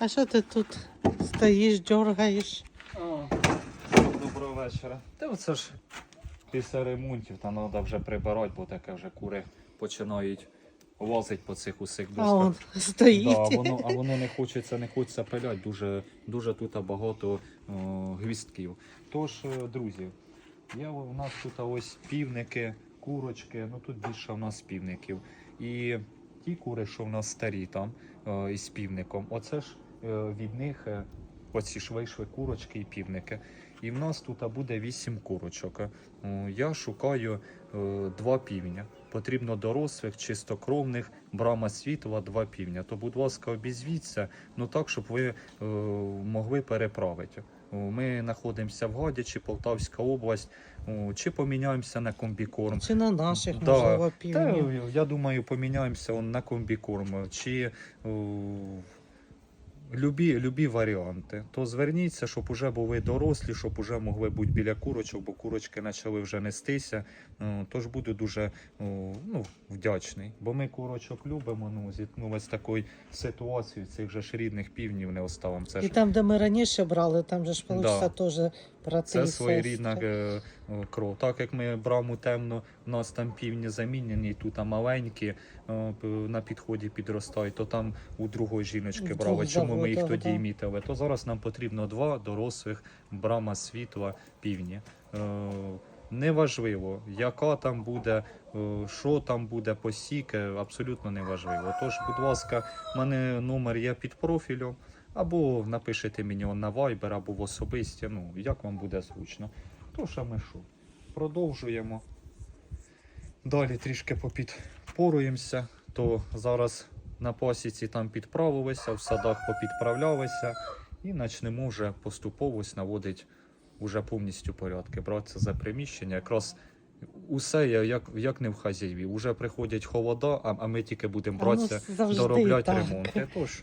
А що ти тут стоїш, дергаєш? Доброго вечора. Та оце ж після ремонтів там треба вже прибирати, бо таке вже кури починають лазити по цих усіх А он стоїть. Да, а воно, а воно не хочеться, не хочеться пиляти, дуже, дуже тут багато о, гвістків. Тож, е, друзі, я, у нас тут ось півники, курочки, ну тут більше у нас півників. І ті кури, що в нас старі там е, із півником, оце ж е, від них е, оці швейшви, курочки і півники. І в нас тут буде вісім курочок. Е, Я шукаю е, два півня. Потрібно дорослих, чистокровних, брама світла, два півня. То, будь ласка, обізвіться, ну так, щоб ви е, могли переправити. Ми знаходимося в Гадячі, Полтавська область. Чи поміняємося на комбікорм? Чи на наших, Да. можливо, Та, я думаю, поміняємося на комбікорм. Чи любі, любі варіанти. То зверніться, щоб уже були дорослі, щоб уже могли бути біля курочок, бо курочки почали вже нестися. Тож буду дуже ну, вдячний. Бо ми курочок любимо. Ну, зіткнулися з такою ситуацією, цих же ж рідних півнів не оставимо. Це І ж там, де ми раніше брали, там же ж Да. теж брати Це і своєрідна е, е, кров. Так як ми браму темно, у нас там півні замінені, тут а маленькі е, на підході підростають, то там у другої жіночки В брали. Чому ми їх тоді і мітили? То зараз нам потрібно два дорослих брама світла півні. Е, Неважливо, яка там буде, що там буде посіки, абсолютно неважливо. Тож, будь ласка, в мене номер є під профілем. Або напишете мені на Viber, або в особисті, ну як вам буде зручно. Тож, а ми що? Продовжуємо. Далі трішки попідпоруємося, то зараз на пасіці там підправилися, в садах попідправлялися і почнемо вже поступово наводити уже повністю порядки, братися за приміщення. Якраз усе як, як не в хазяєві. Уже приходять холода, а, а ми тільки будемо ну, братися доробляти так. ремонти. Тож,